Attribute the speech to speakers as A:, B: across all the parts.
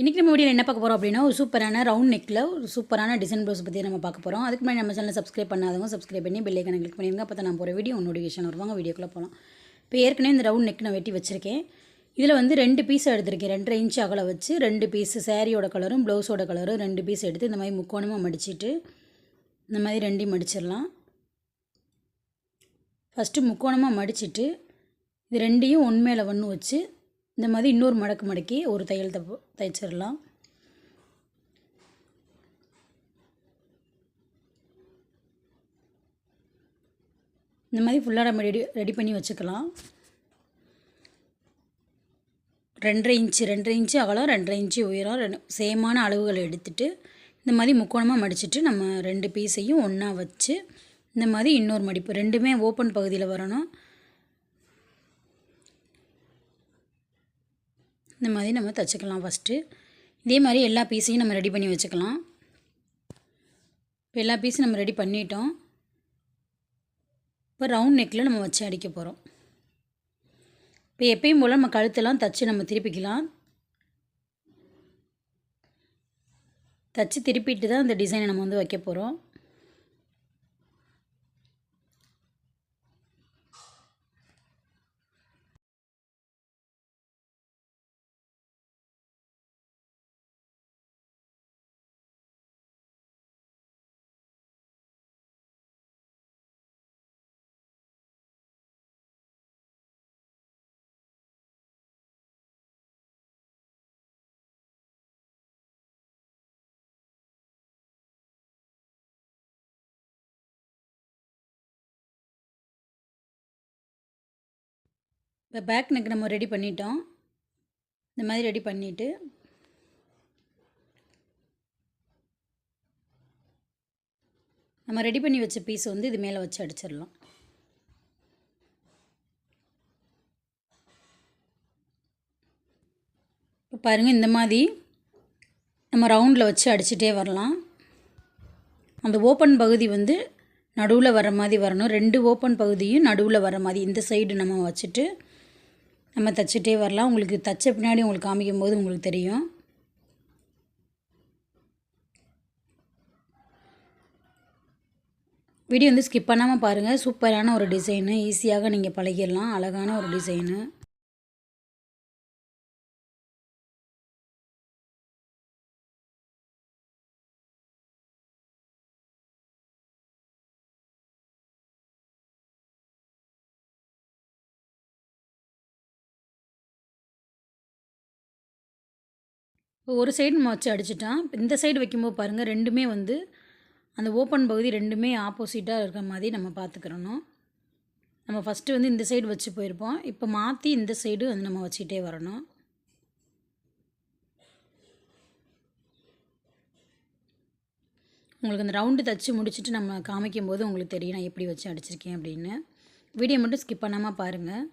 A: இன்றைக்கி நம்ம வீடியோ என்ன பார்க்க போகிறோம் அப்படின்னா ஒரு சூப்பரான ரவுண்ட் நெக்கில் ஒரு சூப்பரான டிசைன் ப்ளவுஸ் பற்றி நம்ம பார்க்க போகிறோம் அதுக்கு முன்னாடி நம்ம சேனல் சப்ஸ்கிரைப் பண்ணாதவங்க சப்ஸ்கிரைப் பண்ணி பெல் ஐக்கனை கிளிக் பண்ணிருங்க. அப்போ தான் நான் போகிற வீடியோ நோட்டிஃபிகேஷன் வருவாங்க வீடியோக்குள்ளே போகலாம் இப்போ ஏற்கனவே இந்த ரவுண்ட் நெக் நான் வெட்டி வச்சுருக்கேன். இதில் வந்து ரெண்டு பீஸ் எடுத்திருக்கேன். ரெண்டரை இன்ச் அகலை வச்சு ரெண்டு பீஸு சேரீயோட கலரும் ப்ளவுஸோட கலரும் ரெண்டு பீஸ் எடுத்து இந்த மாதிரி முக்கோணமாக மடிச்சிட்டு இந்த மாதிரி ரெண்டையும் மடிச்சிடலாம். ஃபஸ்ட்டு முக்கோணமாக மடிச்சுட்டு இது ரெண்டையும் ஒன் மேலே ஒன்று வச்சு இந்த மாதிரி இன்னொரு மடக்கு மடக்கி ஒரு தையல் தப்பு தைச்சிடலாம். இந்த மாதிரி ஃபுல்லாக நம்ம ரெடி ரெடி பண்ணி வச்சுக்கலாம். ரெண்டரை இன்ச்சு ரெண்டரை இன்ச்சு அகலம் ரெண்டரை இன்ச்சு உயரம் ரெண்டு சேமான அளவுகளை எடுத்துட்டு இந்த மாதிரி முக்கோணமாக மடிச்சிட்டு நம்ம ரெண்டு பீஸையும் ஒன்றா வச்சு இந்த மாதிரி இன்னொரு மடிப்பு ரெண்டுமே ஓப்பன் பகுதியில் வரணும். இந்த மாதிரி நம்ம தைச்சிக்கலாம் ஃபஸ்ட்டு இதே மாதிரி எல்லா பீஸையும் நம்ம ரெடி பண்ணி வச்சுக்கலாம். இப்போ எல்லா பீஸும் நம்ம ரெடி பண்ணிட்டோம். இப்போ ரவுண்ட் நெக்கில் நம்ம வச்சு அடிக்க போகிறோம் இப்போ எப்பயும் போல் நம்ம கழுத்தெல்லாம் தச்சு நம்ம திருப்பிக்கலாம். தச்சு திருப்பிட்டு தான் அந்த டிசைனை நம்ம வந்து வைக்க போகிறோம் இப்போ பேக் நெக் நம்ம ரெடி பண்ணிட்டோம். இந்த மாதிரி ரெடி பண்ணிவிட்டு நம்ம ரெடி பண்ணி வச்ச பீஸ் வந்து இது மேலே வச்சு அடிச்சிடலாம். இப்போ பாருங்கள் இந்த மாதிரி நம்ம ரவுண்டில் வச்சு அடிச்சுட்டே வரலாம். அந்த ஓப்பன் பகுதி வந்து நடுவில் வர மாதிரி வரணும். ரெண்டு ஓப்பன் பகுதியும் நடுவில் வர மாதிரி இந்த சைடு நம்ம வச்சுட்டு நம்ம தைச்சிட்டே வரலாம். உங்களுக்கு தைச்ச பின்னாடி உங்களுக்கு காமிக்கும் போது உங்களுக்கு தெரியும். வீடியோ வந்து ஸ்கிப் பண்ணாமல் பாருங்கள் சூப்பரான ஒரு டிசைனு ஈஸியாக நீங்கள் பழகிடலாம். அழகான ஒரு டிசைனு ஒரு சைடு நம்ம வச்சு அடிச்சிட்டான் இப்போ இந்த சைடு வைக்கும்போது பாருங்கள் ரெண்டுமே வந்து அந்த ஓப்பன் பகுதி ரெண்டுமே ஆப்போசிட்டாக இருக்கிற மாதிரி நம்ம பார்த்துக்கிறணும். நம்ம ஃபஸ்ட்டு வந்து இந்த சைடு வச்சு போயிருப்போம். இப்போ மாற்றி இந்த சைடு வந்து நம்ம வச்சுக்கிட்டே வரணும். உங்களுக்கு அந்த ரவுண்டு தச்சு முடிச்சுட்டு நம்ம காமிக்கும்போது உங்களுக்கு தெரியும் நான் எப்படி வச்சு அடிச்சிருக்கேன் அப்படின்னு. வீடியோ மட்டும் ஸ்கிப் பண்ணாமல் பாருங்கள்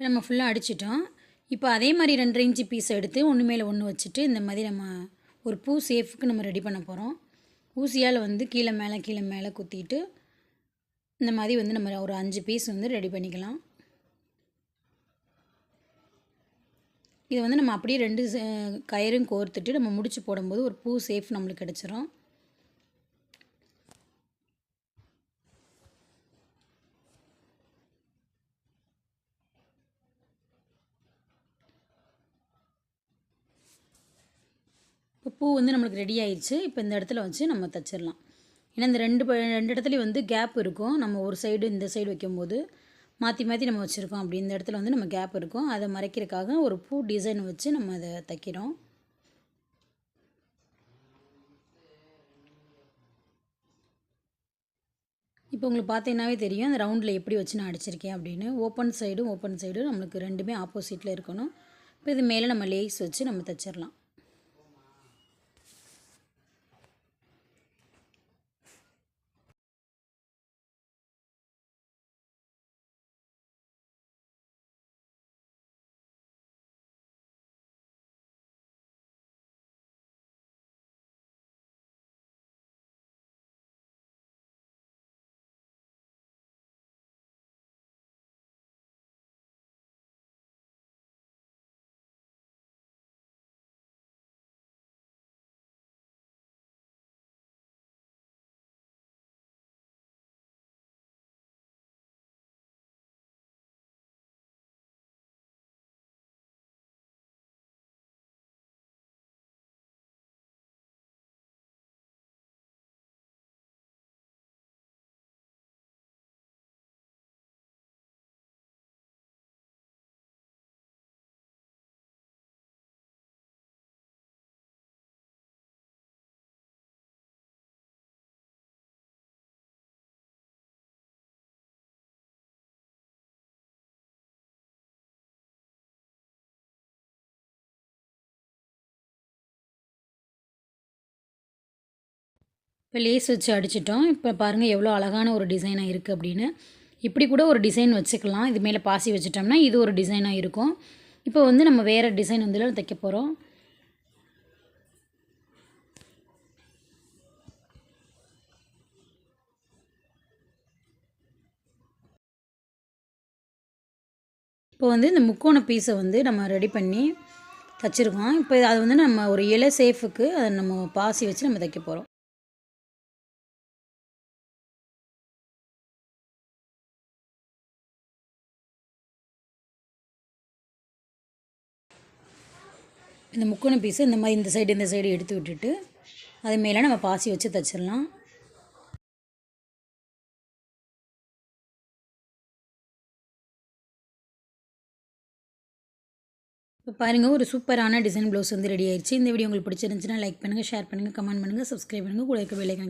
A: இப்போ நம்ம ஃபுல்லாக அடிச்சிட்டோம். இப்போ அதே மாதிரி ரெண்டரை இன்ச்சு பீஸ் எடுத்து ஒன்று மேலே ஒன்று வச்சுட்டு இந்த மாதிரி நம்ம ஒரு பூ சேஃபுக்கு நம்ம ரெடி பண்ண போகிறோம் ஊசியால் வந்து கீழே மேலே கீழே மேலே குத்திட்டு இந்த மாதிரி வந்து நம்ம ஒரு அஞ்சு பீஸ் வந்து ரெடி பண்ணிக்கலாம். இது வந்து நம்ம அப்படியே ரெண்டு கயிறும் கோர்த்துட்டு நம்ம முடிச்சு போடும்போது ஒரு பூ சேஃப் நம்மளுக்கு கிடச்சிரும். பூ வந்து நம்மளுக்கு ரெடி ஆயிடுச்சு. இப்போ இந்த இடத்துல வச்சு நம்ம தச்சிடலாம் ஏன்னா இந்த ரெண்டு ரெண்டு இடத்துலையும் வந்து கேப் இருக்கும். நம்ம ஒரு சைடு இந்த சைடு வைக்கும்போது மாற்றி மாற்றி நம்ம வச்சுருக்கோம். அப்படி இந்த இடத்துல வந்து நம்ம கேப் இருக்கும். அதை மறைக்கிறதுக்காக ஒரு பூ டிசைன் வச்சு நம்ம அதை தைக்கிறோம். இப்போ உங்களுக்கு பார்த்தீங்கன்னாவே தெரியும். அந்த ரவுண்டில் எப்படி வச்சு நான் அடிச்சிருக்கேன் அப்படின்னு. ஓப்பன் சைடும் ஓப்பன் சைடும் நம்மளுக்கு ரெண்டுமே ஆப்போசிட்டில் இருக்கணும். இப்போ இது மேலே நம்ம லேஸ் வச்சு நம்ம தைச்சிடலாம் இப்போ லேஸ் வச்சு அடிச்சிட்டோம். இப்போ பாருங்கள் எவ்வளோ அழகான ஒரு டிசைனாக இருக்குது அப்படின்னு. இப்படி கூட ஒரு டிசைன் வச்சுக்கலாம். இது மேலே பாசி வச்சிட்டோம்னா இது ஒரு டிசைனாக இருக்கும். இப்போ வந்து நம்ம வேறு டிசைன் வந்து தைக்க போகிறோம் இப்போ வந்து இந்த முக்கோண பீஸை வந்து நம்ம ரெடி பண்ணி தைச்சிருக்கோம். இப்போ அது வந்து நம்ம ஒரு இலை சேஃபுக்கு அதை நம்ம பாசி வச்சு நம்ம தைக்க போகிறோம் இந்த முக்கோண பீஸை இந்த மாதிரி இந்த சைடு இந்த சைடு எடுத்து விட்டுட்டு அது மேலே நம்ம பாசி வச்சு தைச்சிடலாம். இப்போ பாருங்கள் ஒரு சூப்பரான டிசைன் ப்ளவுஸ் வந்து ரெடி ஆயிடுச்சு இந்த வீடியோ உங்களுக்கு பிடிச்சிருந்துச்சுன்னா லைக் பண்ணுங்கள் ஷேர் பண்ணுங்கள் கமெண்ட் பண்ணுங்கள் சப்ஸ்கிரைப் பண்ணுங்கள் கூட இருக்க வேலைக்கு